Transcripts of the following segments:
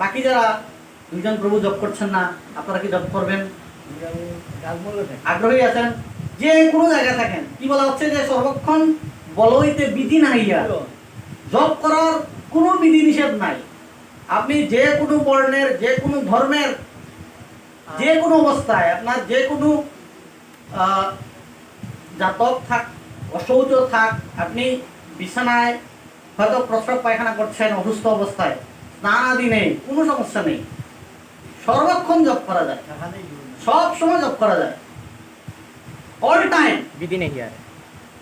বাকি যারা দুইজন প্রভু জপ করছেন না, আপনারা কি জপ করবেন? আগ্রহী আছেন? যে কোনো জায়গায় থাকেন। কি বলা হচ্ছে যে সর্বক্ষণ বলইতে বিধি নাইয়া জপ করার কোনো বিধি নিষেধ নাই। আপনি যে কোনো বর্ণের, যে কোনো ধর্মের, যে কোনো অবস্থায় আপনার যে কোনো জাতক থাক, অশৌচ থাক, আপনি বিছানায় হয়তো প্রস্রাব পায়খানা করছেন অসুস্থ অবস্থায়। স্নান আদি নেই কোনো সমস্যা নেই। সর্বক্ষণ জপ করা যায়। সব সময় জপ করা যায়। অল টাইম বিধি নেই আর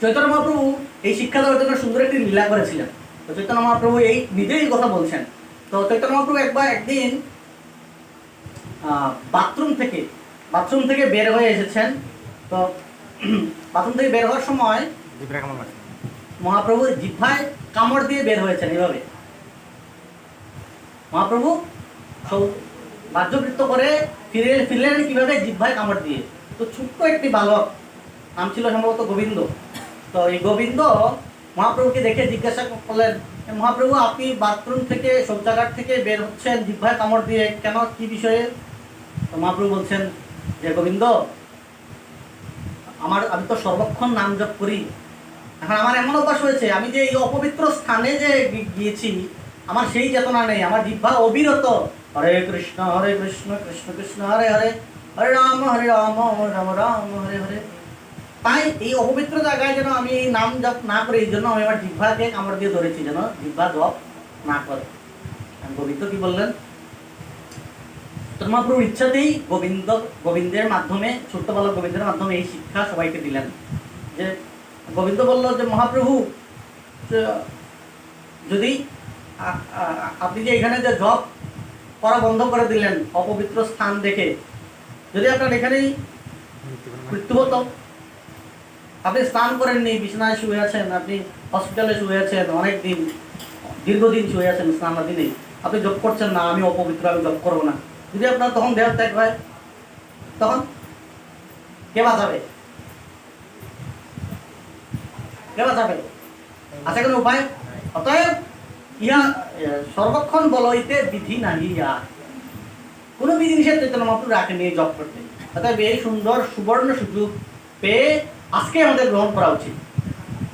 চৈতন্য মহাপ্রভু এই শিক্ষা দেওয়ার জন্য সুন্দর একটি লীলা করেছিলেন। তো চৈতন্য মহাপ্রভু এই নিজেই কথা বলছেন। তো চৈতন্য মহাপ্রভু একবার একদিন বাথরুম থেকে বাথরুম থেকে বের হয়ে এসেছেন। তো বাথরুম থেকে বের হওয়ার সময় মহাপ্রভু জিহ্বায় কামড় দিয়ে বের হয়েছেন এভাবে। মহাপ্রভু বাহ্যবৃত্ত করে ফিরে ফিরলেন কীভাবে? জিহ্বায় কামড় দিয়ে। তো ছোট্ট একটি বালক, নাম ছিল সম্ভবত গোবিন্দ। তো এই গোবিন্দ মহাপ্রভুকে দেখে জিজ্ঞাসা করলেন মহাপ্রভু, আপনি বাথরুম থেকে, শৌচাগার থেকে বের হচ্ছেন, জিহ্বায় কামড় দিয়ে কেন? কি বিষয়ে? তো মহাপ্রভু বলছেন, যে গোবিন্দ, আমার, আমি তো সর্বক্ষণ নাম জপ করি এখন আমার এমন অভ্যাস হয়েছে, আমি যে এই অপবিত্র স্থানে যে গিয়েছি, আমার সেই চেতনা নেই, আমার জিহ্বা অবিরত। হরে কৃষ্ণ হরে কৃষ্ণ কৃষ্ণ কৃষ্ণ, হরে হরে হরে রাম হরে রাম রাম রাম হরে হরে। তাই এই অপবিত্র জায়গায় যেন আমি এই নাম জপ না করি, এই জন্য আমি আমার জিহ্বাকে কামড় দিয়ে ধরেছি, যেন জিহ্বা জপ না করে। গোবিন্দ কি বললেন? মহাপ্রভুর ইচ্ছাতেই গোবিন্দ, গোবিন্দের মাধ্যমে, ছোট্ট বালক গোবিন্দের মাধ্যমে এই শিক্ষা সবাইকে দিলেন। যে গোবিন্দ বলল যে, মহাপ্রভু যদি আপনি যে এখানে যে জব করা বন্ধ করে দিলেন, অপবিত্র স্থান দেখে, যদি আপনার এখানেই মৃত্যু হতো, আপনি স্নান করেননি, বিছানায় শুয়ে আছেন, আপনি হসপিটালে শুয়ে আছেন, অনেক দিন, দীর্ঘদিন শুয়ে আছেন স্নানাদি নেই আপনি জব করছেন না, আমি অপবিত্র, আমি জব করব না। যদি আপনার তখন দেহ ত্যাগ হয়, তখন কে বাঁচাবে বাঁচাবে আছে কোনো উপায়? অতএব ইহা সর্বক্ষণ বলইতে বিধি নাহি ইয়া কোনো বিধি নিষেধ চৈতন্য মহাপ্রভু রাখেনি এই জব করতে। অতএব এই সুন্দর সুবর্ণ সুযোগ পেয়ে আজকে আমাদের গ্রহণ করা উচিত।